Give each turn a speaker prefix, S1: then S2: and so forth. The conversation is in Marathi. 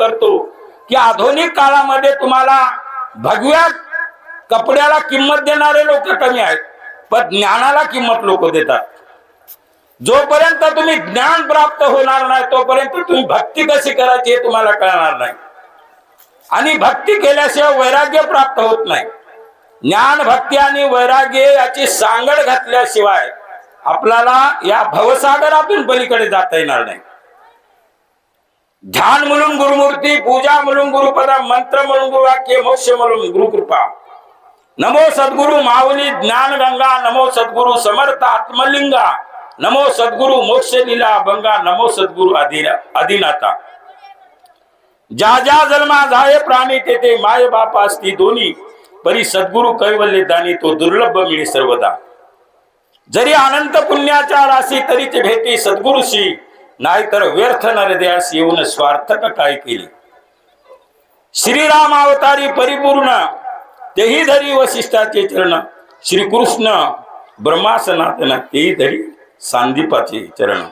S1: करतो की आधुनिक काळामध्ये तुम्हाला भगव्या कपड्याला किंमत देणारे लोक कमी आहेत पण ज्ञानाला किंमत लोक देतात. जोपर्यंत तुम्ही ज्ञान प्राप्त होणार नाही तोपर्यंत तुम्ही भक्ती कशी करायची हे तुम्हाला कळणार नाही. आणि भक्ती केल्याशिवाय वैराग्य प्राप्त होत नाही. ज्ञान भक्ती आणि वैराग्य याची सांगड घातल्याशिवाय आपल्याला या भवसागरातून पलीकडे जाता येणार नाही. ध्यान म्हणून गुरुमूर्ती पूजा म्हणून गुरुपदा मंत्र म्हणून गुरुवाक्य मोक्ष म्हणून गुरुकृपा नमो सद्गुरु माऊली ज्ञान गंगा नमो सद्गुरु समर्थ आत्मलिंगा नमो सद्गुरु मोक्ष लीला बंगा नमो सद्गुरु अधिनाथा ज्या ज्या जन्मा जाय प्राणी तेथे माय बाप असती दोन्ही. परी सद्गुरु कैवल्य दानी तो दुर्लभ मिळे सर्वदा. जरी अनंत पुण्याच्या राशी तरीच भेटी सद्गुरुशी नाहीतर व्यर्थ नरदयास येऊन स्वार्थक काय केले? श्रीराम अवतारी परिपूर्ण तेही धरी वशिष्ठाचे चरण. श्रीकृष्ण ब्रह्मासनातन तेही धरी सांदीपाचे चरण.